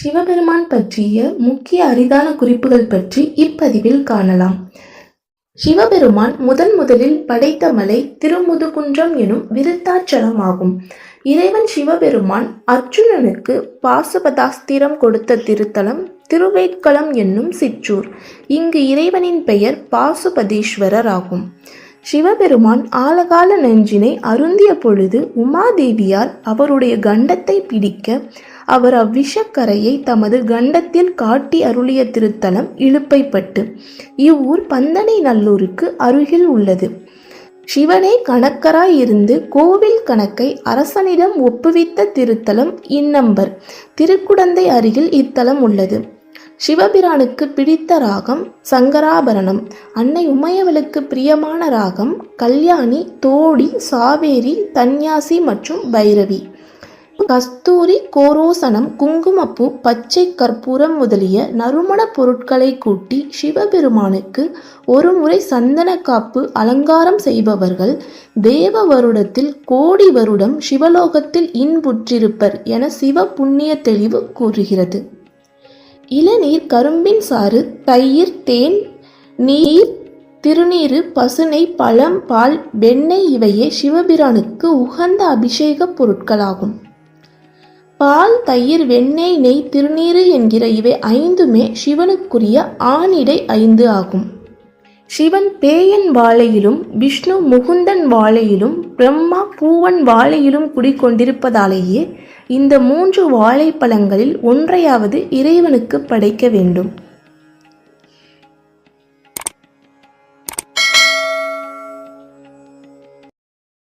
சிவபெருமான் பற்றிய முக்கிய அரிதான குறிப்புகள் பற்றி இப்பதிவில் காணலாம். சிவபெருமான் முதன் முதலில் படைத்த மலை திருமுதுகுன்றம் எனும் விருத்தாச்சலமாகும். இறைவன் சிவபெருமான் அர்ஜுனனுக்கு பாசுபதாஸ்திரம் கொடுத்த திருத்தலம் திருவேட்களம் என்னும் சிற்றூர். இங்கு இறைவனின் பெயர் பாசுபதீஸ்வரர் ஆகும். சிவபெருமான் ஆலகால நெஞ்சினை அருந்திய பொழுது உமாதேவியால் அவருடைய கண்டத்தை பிடிக்க அவர் அவ்விஷக்கரையை தமது கண்டத்தில் காட்டி அருளிய திருத்தலம் இழுப்பைப்பட்டு இவ்வூர் பந்தனை நல்லூருக்கு அருகில் உள்ளது. சிவனே கணக்கராய் இருந்து கோவில் கணக்கை அரசனிடம் ஒப்புவித்த திருத்தலம் இன்னம்பர். திருக்குடந்தை அருகில் இத்தலம் உள்ளது. சிவபிரானுக்கு பிடித்த ராகம் சங்கராபரணம். அன்னை உமையவளுக்கு பிரியமான ராகம் கல்யாணி தோடி சாவேரி தன்யாசி மற்றும் பைரவி. கஸ்தூரி கோரோசனம் குங்குமப்பூ பச்சை கற்பூரம் முதலிய நறுமணப் பொருட்களை கூட்டி சிவபெருமானுக்கு ஒருமுறை சந்தன காப்பு அலங்காரம் செய்பவர்கள் தேவ வருடத்தில் கோடி வருடம் சிவலோகத்தில் இன்புற்றிருப்பர் என சிவ புண்ணிய தெளிவு கூறுகிறது. இளநீர் கரும்பின் சாறு தயிர் தேன் நீர் திருநீறு பசுனை பழம் பால் வெண்ணெய் இவையே சிவபிரானுக்கு உகந்த அபிஷேக பொருட்களாகும். பால் தயிர் வெண்ணெய் நெய் திருநீறு என்கிற இவை ஐந்துமே சிவனுக்குரிய ஆணிடை ஐந்து ஆகும். சிவன் பேயன் வாழையிலும் விஷ்ணு முகுந்தன் வாழையிலும் பிரம்மா பூவன் வாழையிலும் குடிக்கொண்டிருப்பதாலேயே இந்த மூன்று வாழைப்பழங்களில் ஒன்றையாவது இறைவனுக்கு படைக்க வேண்டும்.